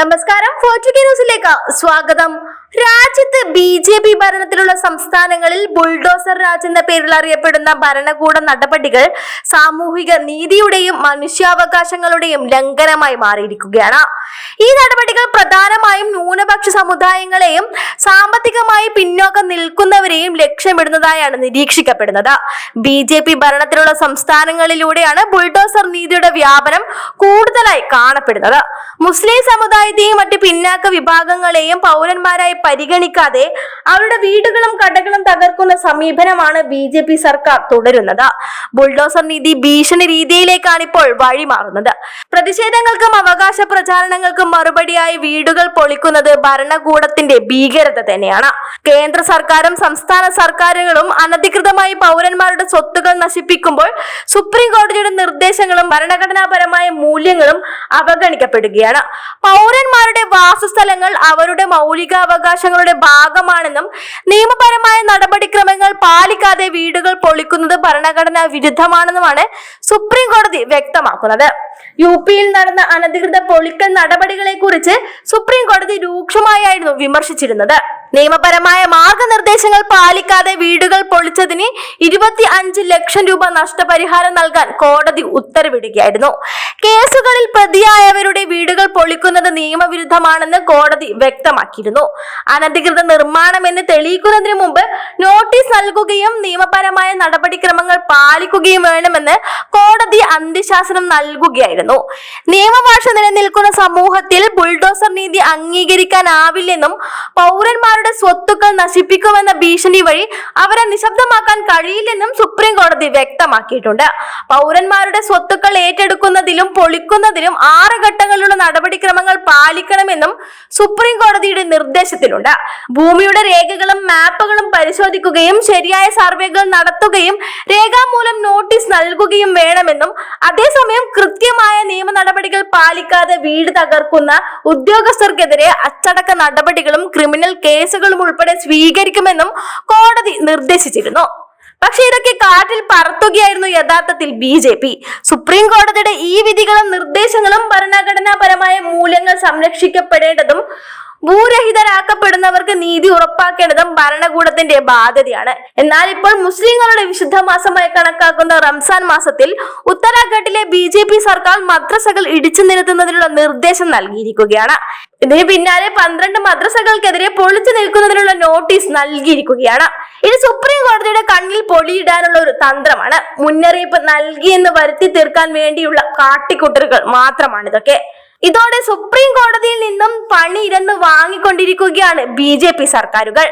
നമസ്കാരം ഫോർച്ചുഗി ന്യൂസിലേക്ക് സ്വാഗതം. രാജ്യത്ത് ബി ജെ പി ഭരണത്തിലുള്ള സംസ്ഥാനങ്ങളിൽ ബുൾഡോസർ രാജ് എന്ന പേരിൽ അറിയപ്പെടുന്ന ഭരണകൂട നടപടികൾ സാമൂഹിക നീതിയുടെയും മനുഷ്യാവകാശങ്ങളുടെയും ലംഘനമായി മാറിയിരിക്കുകയാണ്. ഈ നടപടികൾ പ്രധാനമായും ന്യൂനപക്ഷ സമുദായങ്ങളെയും സാമ്പത്തികമായി പിന്നോക്കം നിൽക്കുന്നവരെയും ലക്ഷ്യമിടുന്നതായാണ് നിരീക്ഷിക്കപ്പെടുന്നത്. ബി ജെ പി ഭരണത്തിലുള്ള സംസ്ഥാനങ്ങളിലൂടെയാണ് ബുൾഡോസർ നീതിയുടെ വ്യാപനം കൂടുതലായി കാണപ്പെടുന്നത്. മുസ്ലിം സമുദായത്തെയും മറ്റ് പിന്നാക്ക വിഭാഗങ്ങളെയും പൗരന്മാരായി പരിഗണിക്കാതെ അവരുടെ വീടുകളും കടകളും തകർക്കുന്ന സമീപനമാണ് ബി ജെ പി സർക്കാർ തുടരുന്നത്. ബുൾഡോസർ നീതി ഭീഷണി രീതിയിലേക്കാണ് ഇപ്പോൾ വഴിമാറുന്നത് പ്രതിഷേധങ്ങൾക്കും അവകാശ പ്രചാരണങ്ങൾക്കും മറുപടിയായി വീടുകൾ പൊളിക്കുന്നത് ഭരണകൂടത്തിന്റെ ഭീകരത തന്നെയാണ്. കേന്ദ്ര സർക്കാരും സംസ്ഥാന സർക്കാരുകളും അനധികൃതമായി പൗരന്മാരുടെ സ്വത്തുകൾ നശിപ്പിക്കുമ്പോൾ സുപ്രീം കോടതിയുടെ നിർദ്ദേശങ്ങളും ഭരണഘടനാപരമായ മൂല്യങ്ങളും അവഗണിക്കപ്പെടുകയാണ്. പൗരന്മാരുടെ വാസസ്ഥലങ്ങൾ അവരുടെ മൗലികാവകാശങ്ങളുടെ ഭാഗമാണെന്നും നിയമപരമായ നടപടിക്രമങ്ങൾ പാലിക്കാതെ വീടുകൾ പൊളിക്കുന്നത് ഭരണഘടനാ വിരുദ്ധമാണെന്നുമാണ് സുപ്രീം കോടതി വ്യക്തമാക്കുന്നത്. യു പിയിൽ നടന്ന അനധികൃത പൊളിക്കൽ നടപടികളെ കുറിച്ച് സുപ്രീം കോടതി രൂക്ഷമായായിരുന്നു വിമർശിച്ചിരുന്നത്. നിയമപരമായ മാർഗനിർദ്ദേശങ്ങൾ പാലിക്കാതെ വീടുകൾ പൊളിച്ചതിന് ഇരുപത്തി അഞ്ച് ലക്ഷം രൂപ നഷ്ടപരിഹാരം നൽകാൻ കോടതി ഉത്തരവിടുകയായിരുന്നു. കേസുകളിൽ പ്രതിയായവരുടെ വീടുകൾ പൊളിക്കുന്നത് നിയമവിരുദ്ധമാണെന്ന് കോടതി വ്യക്തമാക്കിയിരുന്നു. അനധികൃത നിർമ്മാണം എന്ന് തെളിയിക്കുന്നതിന് മുമ്പ് നോട്ടീസ് നൽകുകയും നിയമപരമായ നടപടിക്രമങ്ങൾ പാലിക്കുകയും വേണമെന്ന് കോടതി അന്ത്യശാസനം നൽകുകയായിരുന്നു. നിയമഭാഷ നിലനിൽക്കുന്ന സമൂഹത്തിൽ ബുൾഡോസർ നീതി അംഗീകരിക്കാനാവില്ലെന്നും പൗരന്മാരുടെ സ്വത്തുക്കൾ നശിപ്പിക്കുമെന്ന ഭീഷണി വഴി അവരെ നിശബ്ദമാക്കാൻ കഴിയില്ലെന്നും സുപ്രീം കോടതി വ്യക്തമാക്കിയിട്ടുണ്ട്. പൗരന്മാരുടെ സ്വത്തുക്കൾ ഏറ്റെടുക്കുന്നതിലും പൊളിക്കുന്നതിലും ആറ് ഘട്ടങ്ങളിലുള്ള നടപടിക്രമങ്ങൾ പാലിക്കണമെന്നും സുപ്രീം കോടതിയുടെ നിർദ്ദേശത്തിലുണ്ട്. ഭൂമിയുടെ രേഖകളും മാപ്പുകളും പരിശോധിക്കുകയും ശരിയായ സർവേകൾ നടത്തുകയും രേഖാമൂലം നോട്ടീസ് നൽകുകയും വേണമെന്നും അതേസമയം കൃത്യമായ നിയമ നടപടികൾ പാലിക്കാതെ വീട് തകർക്കുന്ന ഉദ്യോഗസ്ഥർക്കെതിരെ അച്ചടക്ക നടപടികളും ക്രിമിനൽ കേസുകളും ഉൾപ്പെടെ സ്വീകരിക്കുമെന്നും കോടതി നിർദ്ദേശിച്ചിരുന്നു. പക്ഷെ ഇതൊക്കെ കാറ്റിൽ പറത്തുകയായിരുന്നു യഥാർത്ഥത്തിൽ ബി ജെ പി. സുപ്രീം കോടതിയുടെ ഈ വിധികളും നിർദ്ദേശങ്ങളും ഭരണഘടനാപരമായ മൂല്യങ്ങൾ സംരക്ഷിക്കപ്പെടേണ്ടതും ഭൂരഹിതരാക്കപ്പെടുന്നവർക്ക് നീതി ഉറപ്പാക്കേണ്ടതും ഭരണകൂടത്തിന്റെ ബാധ്യതയാണ്. എന്നാൽ ഇപ്പോൾ മുസ്ലിങ്ങളുടെ വിശുദ്ധ മാസമായി കണക്കാക്കുന്ന റംസാൻ മാസത്തിൽ ഉത്തരാഖണ്ഡിലെ ബി ജെ പി സർക്കാർ മദ്രസകൾ ഇടിച്ചു നിരത്തുന്നതിനുള്ള നിർദ്ദേശം നൽകിയിരിക്കുകയാണ്. ഇതിന് പിന്നാലെ പന്ത്രണ്ട് മദ്രസകൾക്കെതിരെ പൊളിച്ചു നിൽക്കുന്നതിനുള്ള നോട്ടീസ് നൽകിയിരിക്കുകയാണ്. ഇത് സുപ്രീം കോടതിയുടെ കണ്ണിൽ പൊടിയിടാനുള്ള ഒരു തന്ത്രമാണ്. മുന്നറിയിപ്പ് നൽകിയെന്ന് വരുത്തി തീർക്കാൻ വേണ്ടിയുള്ള കാട്ടിക്കുട്ടറുകൾ മാത്രമാണ് ഇതൊക്കെ ഇതോടെ സുപ്രീം കോടതിയിൽ നിന്നും പണി ഇരന്ന് വാങ്ങിക്കൊണ്ടിരിക്കുകയാണ് ബി സർക്കാരുകൾ.